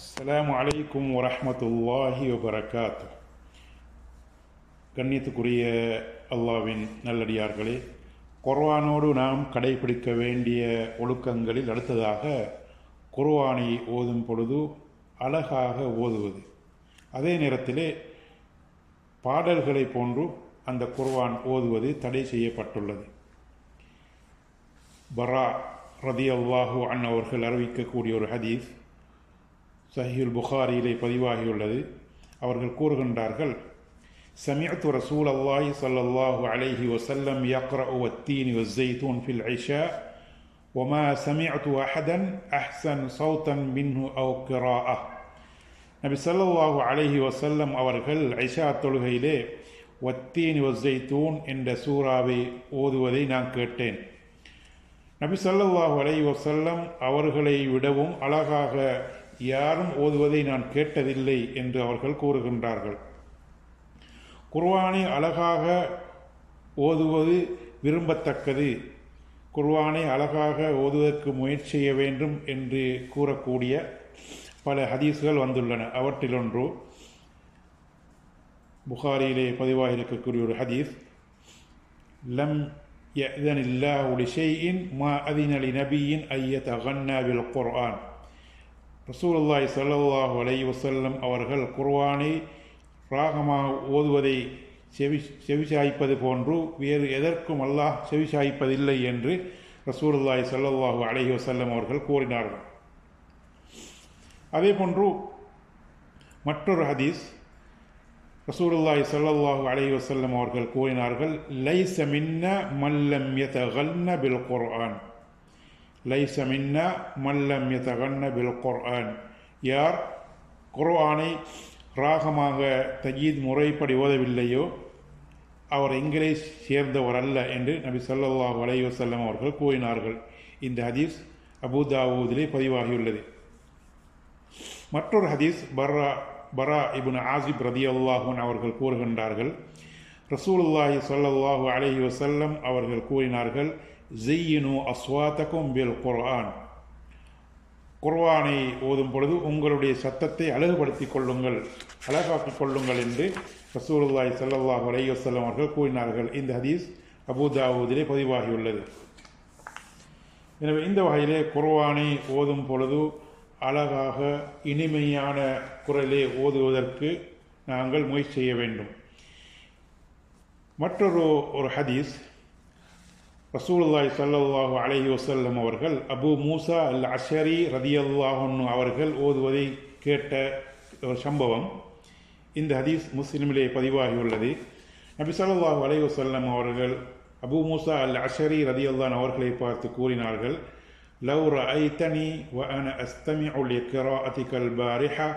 அஸ்ஸலாமு அலைக்கும் வரமத்துல்லாஹி வபரகாத்து கண்ணியத்துக்குரிய அல்லாவின் நல்லடியார்களே குர்வானோடு நாம் கடைபிடிக்க வேண்டிய ஒழுக்கங்களில் அடுத்ததாக குர்வானை ஓதும் பொழுது அழகாக ஓதுவது. அதே நேரத்திலே பாடல்களை போன்று அந்த குர்வான் ஓதுவது தடை செய்யப்பட்டுள்ளது. பரா ரதி அல்லாஹு அன் அவர்கள் அறிவிக்கக்கூடிய ஒரு ஹதீஸ் சஹீல் புகாரியிலே பதிவாகியுள்ளது அவர்கள் கூறுகின்றார்கள் سمعت رسول الله صلى الله عليه وسلم يقرأ والتين والزيتون في العشاء وما سمعت أحدا أحسن صوتا منه أو قراءة நபி ஸல்லல்லாஹு அலைஹி வஸல்லம் அவர்கள் ஐஷா தொழுகையிலே வத்தீன் வஸ்ஸைத்தூன் என்ற சூறாவை ஓதுவதை நான் கேட்டேன் நபி ஸல்லல்லாஹு அலைஹி வஸல்லம் அவர்களை விடவும் அழகாக யாரும் ஓதுவதை நான் கேட்டதில்லை என்று அவர்கள் கூறுகின்றார்கள் குர்வானை அழகாக ஓதுவது விரும்பத்தக்கது குர்வானை அழகாக ஓதுவதற்கு முயற்சி செய்ய வேண்டும் என்று கூறக்கூடிய பல ஹதீஸ்கள் வந்துள்ளன அவற்றிலொன்று புகாரியிலே பதிவாக இருக்கக்கூடிய ஒரு ஹதீஸ் லம் يأذن الله لشيء ما أذن لنبي أن يتغنى بالقرآن ரசூலுல்லாய் சல்லாஹு அலை வசல்லம் அவர்கள் குர்வானை ராகமாக ஓதுவதை செவி செவிசாய்ப்பது போன்று வேறு எதற்கும் அல்லாஹ் செவிசாய்ப்பதில்லை என்று ரசூலுல்லாய் சல்லாஹூ அலஹி வசல்லம் அவர்கள் கூறினார்கள். அதே போன்று மற்றொரு ஹதீஸ் ரசூலுல்லாய் சல்லாஹூ அலஹி வசல்லம் அவர்கள் கூறினார்கள் லைச மின்ன மல்லம் யதகல்ன பில் குர்ஆன். லைச மின்னா மல்லம் யதகன்ன பில் குர்ஆன். யார் குர்ஆனை ராகமாக தஜீத் முறைப்படி ஓதவில்லையோ அவர் எங்களை சேர்ந்தவர் அல்ல என்று நபி சல்லாஹூ அலைஹி அவர்கள் கூறினார்கள். இந்த ஹதீஸ் அபுதாவூதிலே பதிவாகியுள்ளது. மற்றொரு ஹதீஸ் பர்ரா பரா இபுன் ஆசிப் ரதி அல்லாஹூன் அவர்கள் கூறுகின்றார்கள். ரசூலுல்லாஹி சொல்லல்லாஹு அலஹி வசல்லம் அவர்கள் கூறினார்கள் ஜெய்யினு அஸ்வாத்தக்கும் பில் குர்ஆன் குர்வானை ஓதும் பொழுது உங்களுடைய சத்தத்தை அழகுபடுத்திக் கொள்ளுங்கள். அழகாக்கிக் கொள்ளுங்கள் என்று ரசூலுல்லாய் சல்லாஹ் அலையுசல்லம் அவர்கள் கூறினார்கள். இந்த ஹதீஸ் அபுதாவூதிலே பதிவாகியுள்ளது. எனவே இந்த வகையிலே குர்வானை ஓதும் பொழுது அழகாக இனிமையான குரலே ஓதுவதற்கு நாங்கள் முயற்சி செய்ய வேண்டும். மற்றொரு ஒரு ஹதீஸ் ரசூலுல்லாய் சல்லாஹு அலஹி வசல்லம் அவர்கள் அபு மூசா அல் அஷரி ரதியல்லாஹன் அவர்கள் ஓதுவதை கேட்ட ஒரு சம்பவம் இந்த ஹதீஸ் முஸ்லிமிலே பதிவாகியுள்ளது நபி சல்லாஹூ அலஹி வசல்லம் அவர்கள் அபு மூசா அல் அஷரி ரதியல்லான் அவர்களை பார்த்து கூறினார்கள் لو رأيتني وأنا أستمع لقراءتك البارحة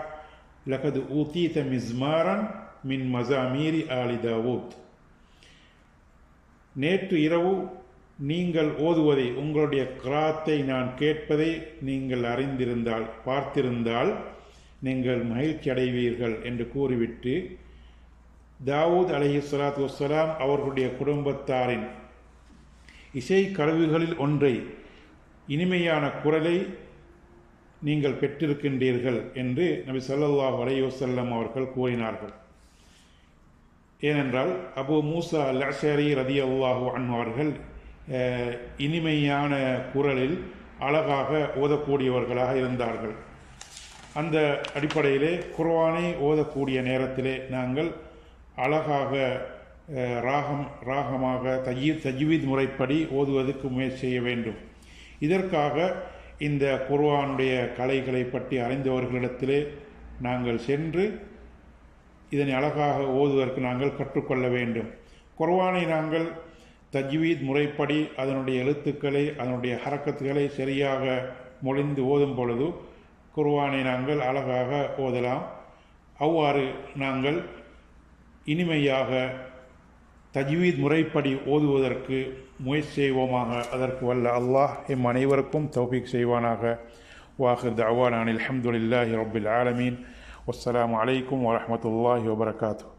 لقد أوتيت مزمارا من مزامير آل داود நேற்று இரவு நீங்கள் ஓதுவதை உங்களுடைய கிராத்தை நான் கேட்பதை நீங்கள் அறிந்திருந்தால் பார்த்திருந்தால் நீங்கள் மகிழ்ச்சி அடைவீர்கள் என்று கூறிவிட்டு தாவூத் அலஹி சலாத் வசலாம் அவர்களுடைய குடும்பத்தாரின் இசை கருவிகளில் ஒன்றை இனிமையான குரலை நீங்கள் பெற்றிருக்கின்றீர்கள் என்று நபி சல்லாஹ் அலையுசல்லம் அவர்கள் கூறினார்கள். ஏனென்றால் அபு மூசா லஷரி ரதி அல்லாஹூ அன்வார்கள் இனிமையான குரலில் அழகாக ஓதக்கூடியவர்களாக இருந்தார்கள். அந்த அடிப்படையிலே குர்வானை ஓதக்கூடிய நேரத்திலே நாங்கள் அழகாக ராகம் ராகமாக தஜீத் தஜ்வீத் முறைப்படி ஓதுவதற்கு முயற்சி செய்ய வேண்டும். இதற்காக இந்த குர்வானுடைய கலைகளை பற்றி அறிந்தவர்களிடத்திலே நாங்கள் சென்று இதனை அழகாக ஓதுவதற்கு நாங்கள் கற்றுக்கொள்ள வேண்டும். குர்வானை நாங்கள் தஜ்வீத் முறைப்படி அதனுடைய எழுத்துக்களை அதனுடைய ஹரக்கத்துகளை சரியாக மொழிந்து ஓதும் பொழுது குர்வானை நாங்கள் அழகாக ஓதலாம். அவ்வாறு நாங்கள் இனிமையாக தஜ்வீத் முறைப்படி ஓதுவதற்கு முயற்சி செய்வோமாக. அதற்கு வல்ல அல்லாஹ் எம் அனைவருக்கும் தௌஃபிக் செய்வானாக. வாஹத் அவ்வா அனில் அஹமதுல்லாஹி ரபுல் ஆலமீன். வஸ்ஸலாம் அலைக்கும் வரமத்துல்லாஹி வபரகாத்து